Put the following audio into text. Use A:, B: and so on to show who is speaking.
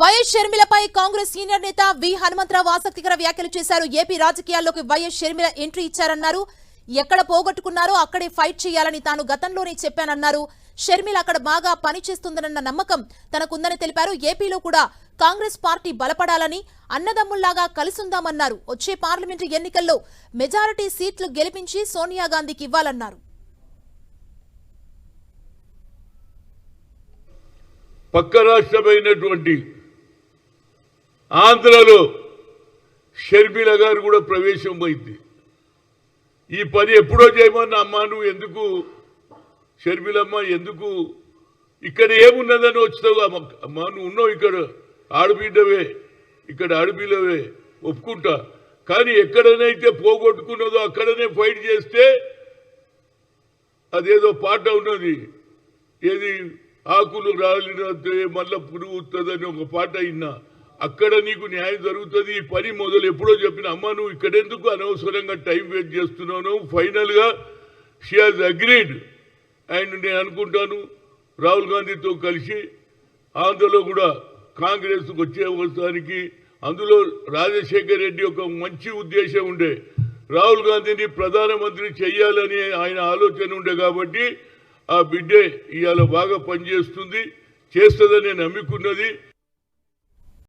A: YS షర్మిలపై Congress senior నేత వి హనుమంతరావు ఆసక్తికర వ్యాఖ్యలు చేశారు. ఏపీ రాజకీయాల్లోకి వైఎస్ షర్మిల ఎంట్రీ ఇచ్చారన్నారు. ఎక్కడ పోగొట్టుకున్నారో అక్కడే ఫైట్ చేయాలని తాను గతంలోనే చెప్పానన్నారు. షర్మిల అక్కడ బాగా పనిచేస్తుందన్న నమ్మకం తనకుందని తెలిపారు. ఏపీలో కూడా కాంగ్రెస్ పార్టీ బలపడాలని అన్నదమ్ముల్లాగా కలిసుందామన్నారు. వచ్చే పార్లమెంటు ఎన్నికల్లో మెజారిటీ సీట్లు గెలిపించి సోనియా గాంధీకి ఇవ్వాలన్నారు.
B: పక్క రాష్ట్రమైనటువంటి ఆంధ్రలో షర్మిల గారు కూడా ప్రవేశం పోయింది. ఈ పని ఎప్పుడో చేయమన్నా అమ్మా నువ్వు ఎందుకు షర్మిలమ్మ ఎందుకు ఇక్కడ ఏమున్నదని వచ్చావు? అమ్మ అమ్మా నువ్వు ఉన్నావు ఇక్కడ ఆడబిడ్డవే ఇక్కడ ఆడపిల్లవే ఒప్పుకుంటా. కానీ ఎక్కడనైతే పోగొట్టుకున్నదో అక్కడనే ఫైట్ చేస్తే అదేదో పాట ఉన్నది. ఏది ఆకులు రాలినతే మళ్ళా పురుగుతుందని ఒక పాట అయినా అక్కడ నీకు న్యాయం జరుగుతుంది. ఈ పని మొదలు ఎప్పుడో చెప్పిన అమ్మ నువ్వు ఇక్కడెందుకు అనవసరంగా టైం వేస్ట్ చేస్తున్నావు ఫైనల్గా షీ హాజ్ అగ్రీడ్ అండ్ నేను అనుకుంటాను రాహుల్ గాంధీతో కలిసి ఆంధ్రలో కూడా కాంగ్రెస్కు వచ్చే అవసరానికి అందులో రాజశేఖర్ రెడ్డి ఒక మంచి ఉద్దేశం ఉండే. రాహుల్ గాంధీని ప్రధానమంత్రి చెయ్యాలని ఆయన ఆలోచన ఉండే కాబట్టి ఆ బిడ్డే ఇవాళ బాగా పనిచేస్తుంది చేస్తుందని నేను నమ్ముకున్నది.